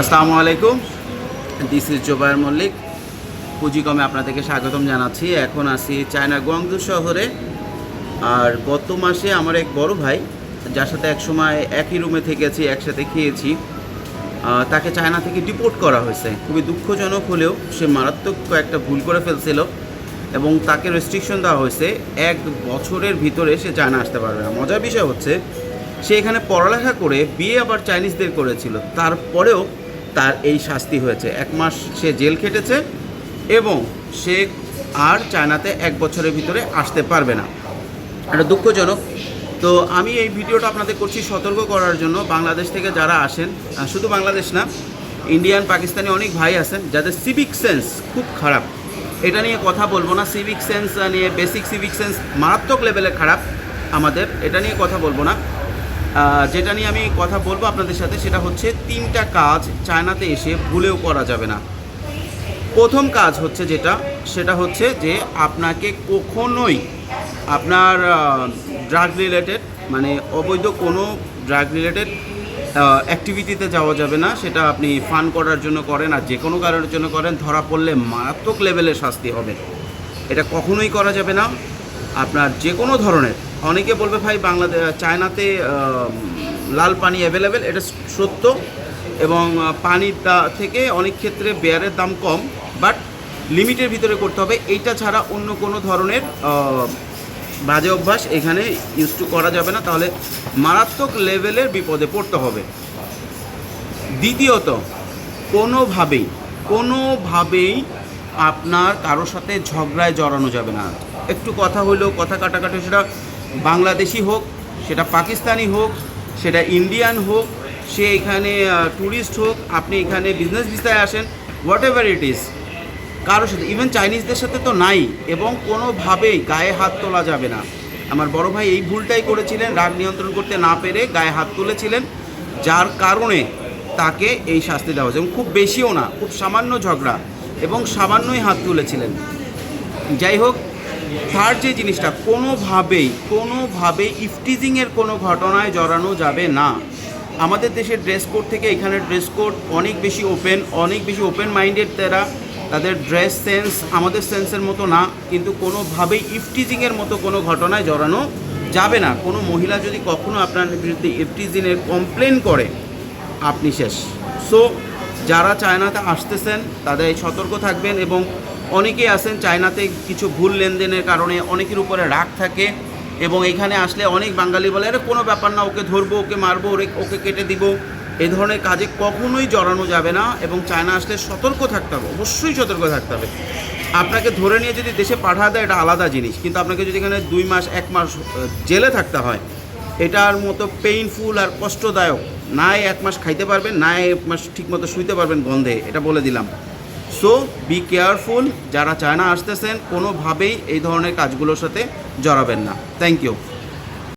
আসসালামু আলাইকুম। This is Zobayer Mallick পুঁজিকমে আপনাদেরকে স্বাগতম জানাচ্ছি। এখন আছি চায়না গুয়াংজু শহরে। আর গত মাসে আমার এক বড় ভাই, যার সাথে একসময় একই রুমে থেকেছি, একসাথে খেয়েছি তাকে চায়না থেকে ডিপোর্ট করা হয়েছে। খুবই দুঃখজনক হলেও সে মারাত্মক একটা ভুল করে ফেলছিল এবং তাকে রেস্ট্রিকশন দেওয়া হয়েছে। এক বছরের ভিতরে সে চায়না আসতে পারবে না। মজার বিষয় হচ্ছে, সে এখানে পড়ালেখা করে বিয়ে আবার চাইনিজদের করেছিল। তারপরেও তার এই শাস্তি হয়েছে। এক মাস সে জেল খেটেছে এবং সে আর চায়নাতে এক বছরের ভিতরে আসতে পারবে না। এটা দুঃখজনক। তো আমি এই ভিডিওটা আপনাদের করছি সতর্ক করার জন্য। বাংলাদেশ থেকে যারা আসেন শুধু বাংলাদেশ না, ইন্ডিয়ান, পাকিস্তানি অনেক ভাই আছেন যাদের সিভিক সেন্স খুব খারাপ। এটা নিয়ে কথা বলব না। সিভিক সেন্স নিয়ে বেসিক সিভিক সেন্স মারাত্মক লেভেলে খারাপ আমাদের। এটা নিয়ে কথা বলব না। যেটা নিয়ে আমি কথা বলব আপনাদের সাথে সেটা হচ্ছে তিনটা কাজ চায়নাতে এসে ভুলেও করা যাবে না। প্রথম কাজ হচ্ছে যেটা, সেটা হচ্ছে যে আপনাকে কখনোই আপনার ড্রাগ রিলেটেড মানে অবৈধ কোনো ড্রাগ রিলেটেড অ্যাক্টিভিটিতে যাওয়া যাবে না। সেটা আপনি ফান করার জন্য করেন আর যে কোনো কারণের জন্য করেন, ধরা পড়লে মারাত্মক লেভেলের শাস্তি হবে। এটা কখনোই করা যাবে না। আপনার যে কোনো ধরনের অনেকে বলবে ভাই বাংলাদেশ চায়নাতে লাল পানি অ্যাভেলেবেল এটা সত্য এবং পানির থেকে অনেক ক্ষেত্রে বেয়ারের দাম কম বাট লিমিটের ভিতরে করতে হবে। এইটা ছাড়া অন্য কোনো ধরনের বাজে অভ্যাস এখানে ইউজ টু করা যাবে না। তাহলে মারাত্মক লেভেলের বিপদে পড়তে হবে। দ্বিতীয়ত, কোনোভাবেই কোনোভাবেই আপনার কারোর সাথে ঝগড়ায় জড়ানো যাবে না। একটু কথা হইলেও, কথা কাটাকাটি সেটা বাংলাদেশি হোক, সেটা পাকিস্তানি হোক, সেটা ইন্ডিয়ান হোক, সে এখানে ট্যুরিস্ট হোক, আপনি এখানে বিজনেস ভিসায় আসেন হোয়াট এভার ইট ইজ কারোর সাথে ইভেন চাইনিজদের সাথে তো নাই, এবং কোনোভাবেই গায়ে হাত তোলা যাবে না। আমার বড় ভাই এই ভুলটাই করেছিলেন, রাগ নিয়ন্ত্রণ করতে না পেরে গায়ে হাত তুলেছিলেন, যার কারণে তাকে এই শাস্তি দেওয়া হয়েছে, এবং খুব বেশিও না, খুব সামান্য ঝগড়া, এবং সামান্যই হাত তুলেছিলেন। যাই হোক থার্ড যে জিনিসটা, কোনোভাবেই কোনোভাবেই ইফটিজিংয়ের কোনো ঘটনায় জড়ানো যাবে না। আমাদের দেশের ড্রেস কোড থেকে এখানে ড্রেস কোড অনেক বেশি ওপেন অনেক বেশি ওপেন মাইন্ডেড তারা। তাদের ড্রেস সেন্স আমাদের সেন্সের মতো না, কিন্তু কোনোভাবেই ইফটিজিংয়ের মতো কোনো ঘটনায় জড়ানো যাবে না। কোনো মহিলা যদি কখনো আপনার বিরুদ্ধে ইফটিজিংয়ের কমপ্লেন করে, আপনি শেষ। সো যারা চায়নাতে আসতেছেন, তাদের সতর্ক থাকবেন এবং অনেকেই আছেন চায়নাতে কিছু ভুল লেনদেনের কারণে, অনেকের উপরে রাগ থাকে এবং এখানে আসলে অনেক বাঙালি বলে, আরে, কোনো ব্যাপার না, ওকে ধরবো, ওকে মারবো, ওরে, ওকে কেটে দিব। এ ধরনের কাজে কখনোই জড়ানো যাবে না এবং চায়না আসলে সতর্ক থাকতে হবে, অবশ্যই সতর্ক থাকতে হবে। আপনাকে ধরে নিয়ে যদি দেশে পাঠা দেয়, এটা আলাদা জিনিস। কিন্তু আপনাকে যদি এখানে দুই মাস, এক মাস জেলে থাকতে হয়, এটার মতো পেইনফুল আর কষ্টদায়ক নাই এক মাস খাইতে পারবেন, না এক মাস ঠিকমতো শুইতে পারবেন গন্ধে, এটা বলে দিলাম। সো বি কেয়ারফুল যারা চায়না আসতেছেন, কোনোভাবেই এই ধরনের কাজগুলোর সাথে জড়াবেন না। Thank you